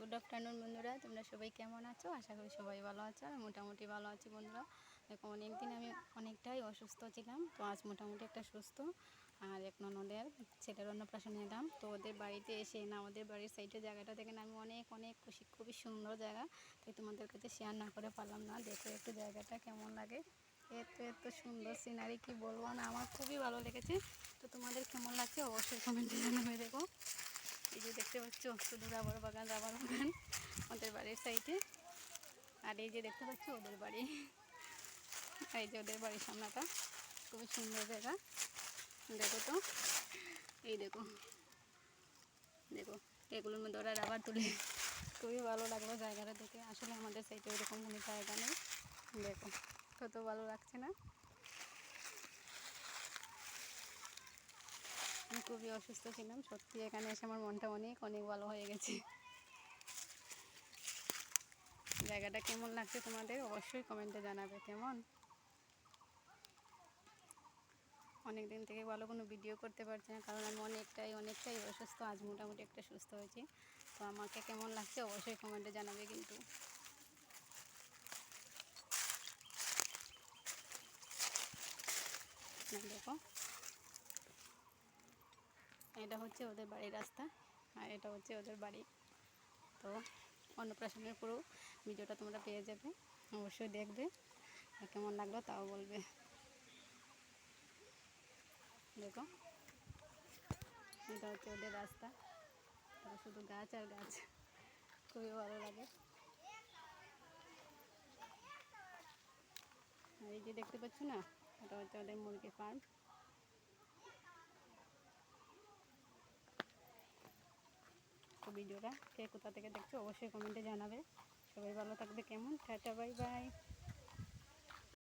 Good afternoon বন্ধুরা। তোমরা সবাই কেমন আছো? আশা করি সবাই ভালো আছো, আর মোটামুটি ভালো আছি বন্ধুরা। দেখো, অনেকদিন আমি অনেকটাই অসুস্থ ছিলাম, তো আজ মোটামুটি একটা সুস্থ আর এক ননদের ছেলের অন্নপ্রাশন এলাম তো ওদের বাড়িতে এসে না, ওদের বাড়ির সাইডের জায়গাটা দেখেন আমি অনেক অনেক খুশি, খুবই সুন্দর জায়গা। তাই তোমাদের কাছে শেয়ার না করে পারলাম না, দেখো একটু জায়গাটা কেমন লাগে। এত এত সুন্দর সিনারি কি বলব না, আমার খুবই ভালো লেগেছে। তো তোমাদের কেমন লাগছে অবশ্যই কমেন্টে জানাবে, দেখো। পাচ্ছ শুধু রাবার বাগান রাবার বাগান ওদের বাড়ির সাইডে। আর এই যে দেখতে পাচ্ছ, ওদের বাড়ি। এই যে ওদের বাড়ির সামনাটা, খুবই সুন্দর জায়গা। দেখো তো, এই দেখো। দেখো, এগুলোর মধ্যে ওরা রাবার তুলে। খুবই ভালো লাগল জায়গাটা দেখে। আসলে আমাদের সাইডে ওইরকম কোনো জায়গা নেই। দেখো, কত ভালো লাগছে না? খুবই অসুস্থ ছিলাম। সত্যি এখানে এসে আমার মনটা অনেক অনেক ভালো হয়ে গেছে। জায়গাটা কেমন লাগছে তোমাদের? অবশ্যই কমেন্টে জানাবে, কেমন? অনেক দিন থেকে ভালো কোনো ভিডিও করতে পারছি না, কারণ আমি অনেকটাই অনেকটাই অসুস্থ, আজ মোটামুটি একটা সুস্থ হয়েছি। তো আমাকে কেমন লাগছে অবশ্যই কমেন্টে জানাবে কিন্তু। দেখো এটা হচ্ছে ওদের বাড়ির রাস্তা আর এটা হচ্ছে ওদের বাড়ি। তো অন্নপ্রাশনের পুরো ভিডিওটা তোমরা পেয়ে যাবে, অবশ্যই দেখবে কেমন লাগল তাও বলবে। দেখো, এটা হচ্ছে ওদের রাস্তা। শুধু গাছ আর গাছ, খুবই ভালো লাগে। এই যে দেখতে পাচ্ছ না, এটা হচ্ছে ওদের মুরগি ফার্ম তো ভিডিওটা, কে কোথা থেকে দেখছ অবশ্যই কমেন্টে জানাবে। সবাই ভালো থাকবে, কেমন? টাটা, বাই বাই।